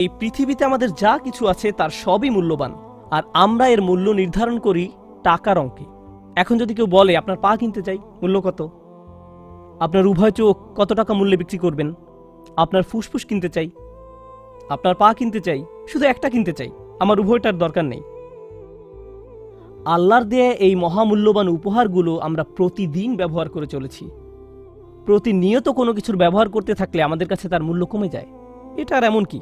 এই পৃথিবীতে আমাদের যা কিছু আছে তার সবই মূল্যবান, আর আমরা এর মূল্য নির্ধারণ করি টাকার অঙ্কে। এখন যদি কেউ বলে, আপনার পা কিনতে চাই, মূল্য কত? আপনার উভয় চোখ কত টাকা মূল্যে বিক্রি করবেন? আপনার ফুসফুস কিনতে চাই। আপনার পা কিনতে চাই? শুধু একটা কিনতে চাই, আমার উভয়টার দরকার নেই। আল্লাহর দেয়া এই মহামূল্যবান উপহারগুলো আমরা প্রতিদিন ব্যবহার করে চলেছি। প্রতিনিয়ত কোনো কিছুর ব্যবহার করতে থাকলে আমাদের কাছে তার মূল্য কমে যায়। এটা আর এমন কি?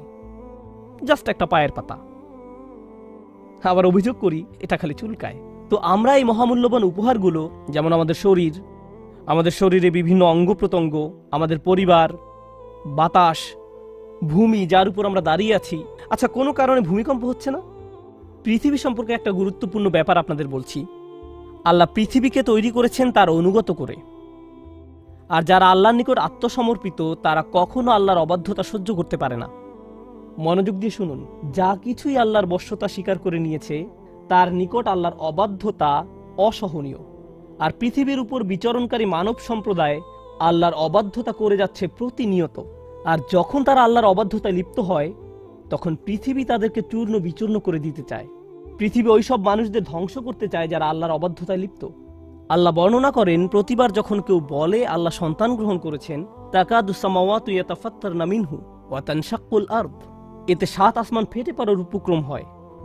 জাস্ট একটা পায়ের পাতা। আবার অভিযোগ করি, এটা খালি চুলকায়। তো আমরা এই মহামূল্যবান উপহারগুলো, যেমন আমাদের শরীর, আমাদের শরীরে বিভিন্ন অঙ্গ প্রত্যঙ্গ, আমাদের পরিবার, বাতাস, ভূমি, যার উপর আমরা দাঁড়িয়ে আছি। আচ্ছা কোনো কারণে ভূমিকম্প হচ্ছে না? পৃথিবী সম্পর্কে একটা গুরুত্বপূর্ণ ব্যাপার আপনাদের বলছি। আল্লাহ পৃথিবীকে তৈরি করেছেন তার অনুগত করে। আর যারা আল্লাহর নিকট আত্মসমর্পিত, তারা কখনো আল্লাহর অবাধ্যতা সহ্য করতে পারে না। মনোযোগ দিয়ে শুনুন। যা কিছুই আল্লাহর বশ্যতা স্বীকার করে নিয়েছে, তার নিকট আল্লাহর অবাধ্যতা অসহনীয়। আর পৃথিবীর উপর বিচরণকারী মানব সম্প্রদায় আল্লাহর অবাধ্যতা করে যাচ্ছে প্রতিনিয়ত। আর যখন তারা আল্লাহর অবাধ্যতায় লিপ্ত হয়, তখন পৃথিবী তাদেরকে চূর্ণ বিচূর্ণ করে দিতে চায়। পৃথিবী ওইসব মানুষদের ধ্বংস করতে চায় যারা আল্লাহর অবাধ্যতায় লিপ্ত। আল্লাহ বর্ণনা করেন, প্রতিবার যখন কেউ বলে, আল্লাহ সন্তান গ্রহণ করেছেন তাকাদুসামাওয়াতু ইয়াতাফাত্তারনা মিনহু ওয়া তানশাক্কুল আরদ। এতে সাত আসমান ফেটে পড়ার উপক্রম হয়।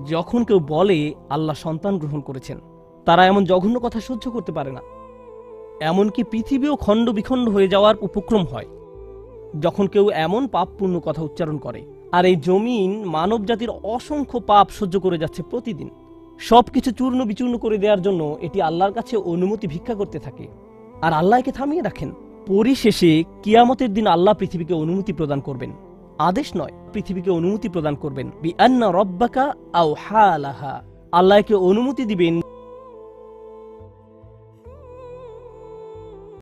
যখন কেউ বলে, আল্লাহ সন্তান গ্রহণ করেছেন, তারা এমন জঘন্য কথা সহ্য করতে পারে না। এমনকি পৃথিবীও খণ্ড বিখণ্ড হয়ে যাওয়ার উপক্রম হয়। যখন কেউ এমন পাপপূর্ণ কথা উচ্চারণ করে, আর এই জমিন মানব জাতির অসংখ্য পাপ সহ্য করে যাচ্ছে প্রতিদিন, সবকিছু চূর্ণ বিচূর্ণ করে দেওয়ার জন্য এটি আল্লাহর কাছে অনুমতি ভিক্ষা করতে থাকে। আর আল্লাহকে থামিয়ে রাখেন। পরিশেষে কিয়ামতের দিন আল্লাহ পৃথিবীকে অনুমতি প্রদান করবেন। আদেশ নয় পৃথিবীকে অনুমতি প্রদান করবেন। রব্বাকা আল্লাহকে অনুমতি দিবেন